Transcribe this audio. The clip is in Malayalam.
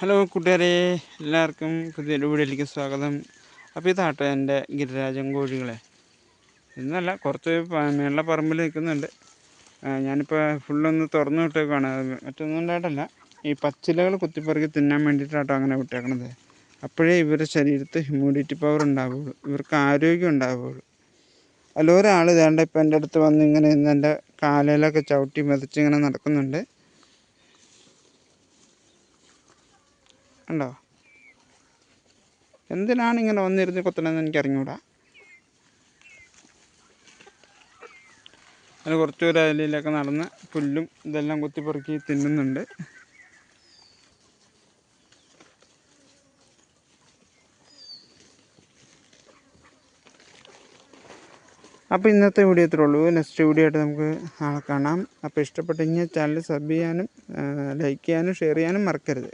ഹലോ കൂട്ടുകാരെ എല്ലാവർക്കും പുതിയൊരു വീഡിയോയിലേക്ക് സ്വാഗതം. അപ്പോൾ ഇതാട്ടോ എന്റെ ഗിരിരാജൻ കോഴികളെ. ഇന്നല്ല കുറച്ച് മേളിലെ പറമ്പിൽ നിൽക്കുന്നുണ്ട്. ഞാനിപ്പോൾ ഫുള്ളൊന്ന് തുറന്നു വിട്ടേക്കാണ് മറ്റൊന്നും ഉണ്ടായിട്ടല്ല. ഈ പച്ചിലകൾ കുത്തിപ്പറക്കി തിന്നാൻ വേണ്ടിയിട്ടാട്ടോ അങ്ങനെ വിട്ടേക്കണത്. അപ്പോഴേ ഇവരുടെ ശരീരത്ത് ഹ്യൂമിഡിറ്റി പവർ ഉണ്ടാവുകയുള്ളൂ. ഇവർക്ക് ആരോഗ്യം ഉണ്ടാവുകയുള്ളൂ. അല്ല ഒരാൾ ഇതാണ്ട് ഇപ്പം എന്റെ അടുത്ത് വന്ന് ഇങ്ങനെ ഇന്ന് എന്റെ കാലയിലൊക്കെ ചവിട്ടി മെതിച്ച് ഇങ്ങനെ നടക്കുന്നുണ്ട്. ഉണ്ടോ? എന്തിനാണ് ഇങ്ങനെ വന്നിരുന്ന് കൊത്തണമെന്ന് എനിക്ക് അറിഞ്ഞൂടാ അതിന് കുറച്ച് ഒരു നടന്ന് പുല്ലും ഇതെല്ലാം കുത്തിപ്പറുക്കി തിന്നുന്നുണ്ട്. അപ്പോൾ ഇന്നത്തെ വീഡിയോ ഇത്രേ ഉള്ളൂ. നെക്സ്റ്റ് വീഡിയോ ആയിട്ട് നമുക്ക് നാളെ കാണാം. അപ്പോൾ ഇഷ്ടപ്പെട്ടെങ്കിൽ ചാനൽ സബ് ചെയ്യാനും ലൈക്ക് ചെയ്യാനും ഷെയർ ചെയ്യാനും മറക്കരുത്.